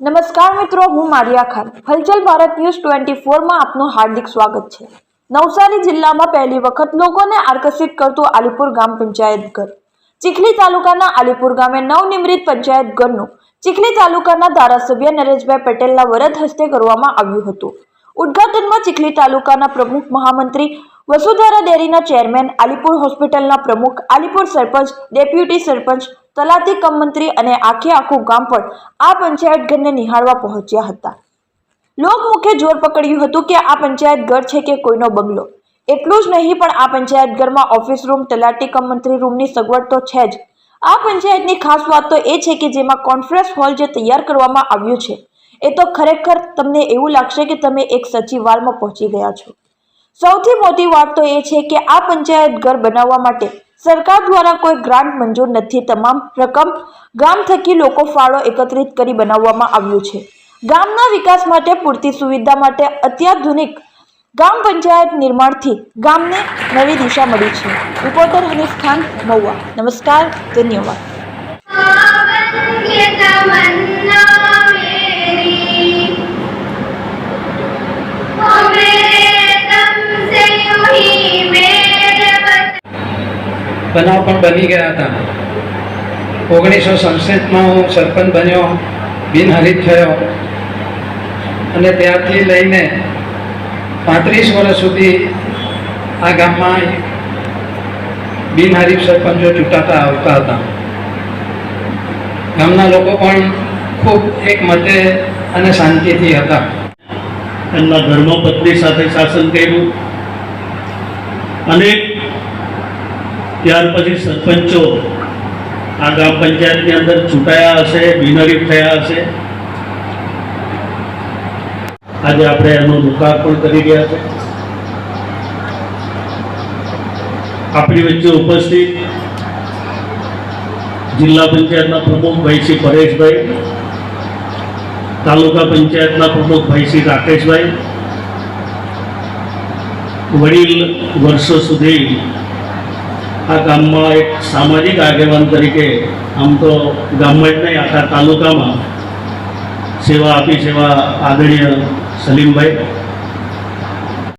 નમસ્કાર મિત્રો, હું મારિયા ખાન હલચલ ભારત ન્યૂઝ ટ્વેન્ટી ફોરમાં આપનું હાર્દિક સ્વાગત છે. નવસારી જિલ્લામાં પહેલી વખત લોકોને આકર્ષિત કરતું આલીપુર ગામ પંચાયત ઘર ચીખલી તાલુકાના આલીપુર ગામે નવનિર્મિત પંચાયત ઘરનું ચીખલી તાલુકાના ધારાસભ્ય નરેશભાઈ પટેલના વરદ હસ્તે કરવામાં આવ્યું હતું. ઉદ્ઘાટનમાં ચીખલી તાલુકાના પ્રમુખ મહામંત્રી વસુધારા ડેરીના ચેરમેન આલીપુર હોસ્પિટલના પ્રમુખ, આલીપુર સરપંચ, ડેપ્યુટી સરપંચ તલાટી કમ અને આખે આખું ગામ પણ આ પંચાયત ઘરને નિહાળવા પહોંચ્યા હતા. લોકમુખે જોર પકડ્યું હતું કે આ પંચાયત ઘર છે કે કોઈનો બંગલો. એટલું જ નહીં પણ આ પંચાયત ઘરમાં ઓફિસ રૂમ, તલાટી કમ રૂમની સગવડ તો છે જ. આ પંચાયતની ખાસ વાત તો એ છે કે જેમાં કોન્ફરન્સ હોલ જે તૈયાર કરવામાં આવ્યું છે, એ તો ખરેખર તમને એવું લાગશે કે તમે એક સચિવાલમાં પહોંચી ગયા છો. સૌથી મોટી વાત તો એ છે કે આ પંચાયત ઘર બનાવવા માટે સરકાર દ્વારા કોઈ ગ્રાન્ટ મંજૂર નથી. તમામ રકમ ગામ થકી લોકો ફાળો એકત્રિત કરી બનાવવામાં આવ્યું છે. ગામના વિકાસ માટે પૂરતી સુવિધા માટે અત્યાધુનિક ગામ પંચાયત નિર્માણથી ગામને નવી દિશા મળી છે. રિપોર્ટર હનીફ ખાન, મહુવા. નમસ્કાર, ધન્યવાદ. બનાવ પણ બની ગયા હતા. ઓગણીસો સડસઠમાં હું સરપંચ બન્યો, બિનહરીફ થયો. અને ત્યારથી લઈને પાંત્રીસ વર્ષ સુધી આ ગામમાં બિનહરીફ સરપંચો ચૂંટાતા આવતા હતા. ગામના લોકો પણ ખૂબ એક મતે અને શાંતિથી હતા. એમના ધર્મપત્ની સાથે શાસન કર્યું. અને ત્યાર પછી સરપંચો આ ગ્રામ પંચાયતની અંદર ચૂંટાયા હશે, બિનહરીફ થયા હશે. આજે આપણે એનું લોકાર્પણ કરી રહ્યા છે. આપણી વચ્ચે ઉપસ્થિત જિલ્લા પંચાયતના પ્રમુખ ભાઈ શ્રી પરેશભાઈ, તાલુકા પંચાયતના પ્રમુખ ભાઈ શ્રી રાકેશભાઈ, વડીલ વર્ષો સુધી આ ગામમાં એક સામાજિક આગેવાન તરીકે આમ તો ગામમાં જ નહીં, આખા તાલુકામાં સેવા આપી સેવા આદરણીય સલીમભાઈ.